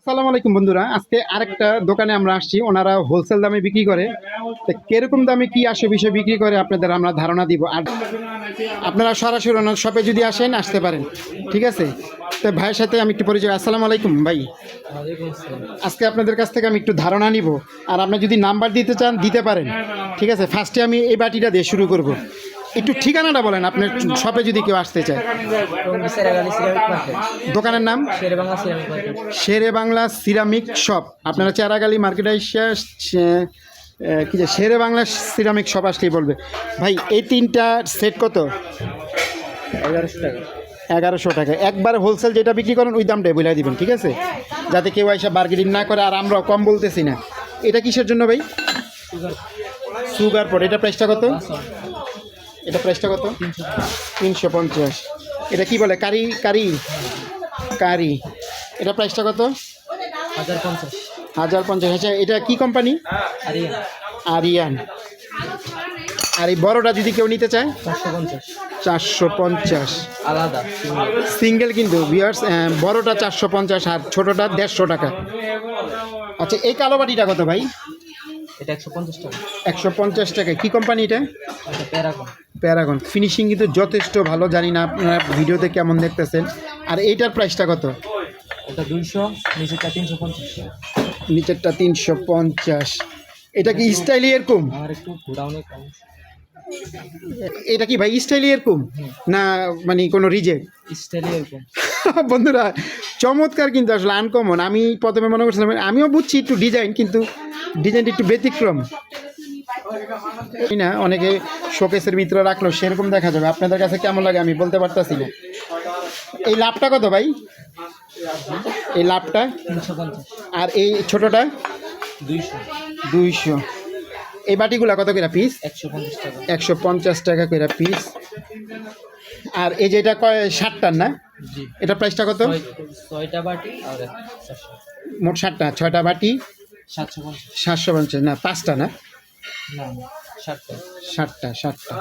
আসসালামু আলাইকুম বন্ধুরা। আজকে আরেকটা দোকানে আমরা আসছি। ওনারা হোলসেল দামে বিক্রি করে। তো কীরকম দামে কি আসে বিষয় বিক্রি করে আপনাদের আমরা ধারণা দিব। আর আপনারা সরাসরি ওনার শপে যদি আসেন, আসতে পারেন। ঠিক আছে? তো ভাইয়ের সাথে আমি একটু পরিচয় আসসালামু আলাইকুম ভাই। আজকে আপনাদের কাছ থেকে আমি একটু ধারণা নিব। আর আপনি যদি নাম্বার দিতে চান, দিতে পারেন। ঠিক আছে? ফার্স্টে আমি এই বাটিটা দিয়ে শুরু করব। একটু ঠিকানাটা বলেন, আপনার শপে যদি কেউ আসতে চায়। দোকানের নাম? শেরে বাংলা সিরামিক শপ আপনারা চারাগালি মার্কেটে কি যে শেরে বাংলা সিরামিক শপ আসলেই বলবে। ভাই, এই তিনটা সেট কত? এগারোশো টাকা। এগারোশো টাকা একবার হোলসেল যেটা বিক্রি করেন, ওই দামটাই বলে দিবেন, ঠিক আছে? যাতে কেউ এসে বার্গেনিং না করে, আর আমরা কম বলতেছি না। এটা কিসের জন্য ভাই? সুগার পর এটা প্রাইসটা কত? এটা প্রাইসটা কত? তিনশো পঞ্চাশ। এটা কি বলে? কারি কারি? কারি। এটা প্রাইসটা কত? হাজার পঞ্চাশ। হাজার পঞ্চাশ আচ্ছা এটা কি কোম্পানি? আরিয়া আরিয়ান। আর এই বড়টা যদি কেউ নিতে চায়? চারশো পঞ্চাশ। চারশো পঞ্চাশ আলাদা। সিঙ্গেল কিন্তু ভিউয়ার্স বড়টা চারশো পঞ্চাশ আর ছোটোটা দেড়শো টাকা। আচ্ছা এই কালো বাটিটা কত ভাই? এটা একশো পঞ্চাশ টাকা। একশো পঞ্চাশ টাকা কী কোম্পানি এটা? এটা প্যারাগন প্যারাগন। ফিনিশিং কিন্তু যথেষ্ট ভালো জানি না আপনারা ভিডিওতে কেমন দেখতেছেন। আর এইটার প্রাইসটা কত? এটা দুইশো নিচেরটা তিনশো পঞ্চাশ। নিচেরটা তিনশো পঞ্চাশ। এটা কি স্টাইলি এরকম আমার একটু গোডাউনে কম। এটা কি ভাই স্টাইলি এরকম না মানে কোনো রিজেক্ট স্টাইলে এরকম বন্ধুরা চমৎকার কিন্তু আসলে আনকমন আমি প্রথমে মনে করছিলাম আমিও বুঝছি একটু ডিজাইন কিন্তু ডিজাইনটা একটু ব্যতিক্রম। না অনেকে শোকেসের ভিতরে রাখল সেরকম দেখা যাবে। আপনাদের কাছে কেমন লাগে আমি বলতে পারতাছি না। এই লাভটা কত ভাই? এই লাভটা? আর এই ছোটটা? দুইশো। এই বাটিগুলা কত করে পিস একশো পঞ্চাশ টাকা একশো পঞ্চাশ টাকা করে পিস আর এই যেটা কয় ষাটটার না? এটা প্রাইসটা কত? ছয়টা বাটি মোট ষাটটা ছয়টা বাটি? সাতশো পঞ্চাশ না পাঁচটা না, ষাটটা ষাটটা ষাটটা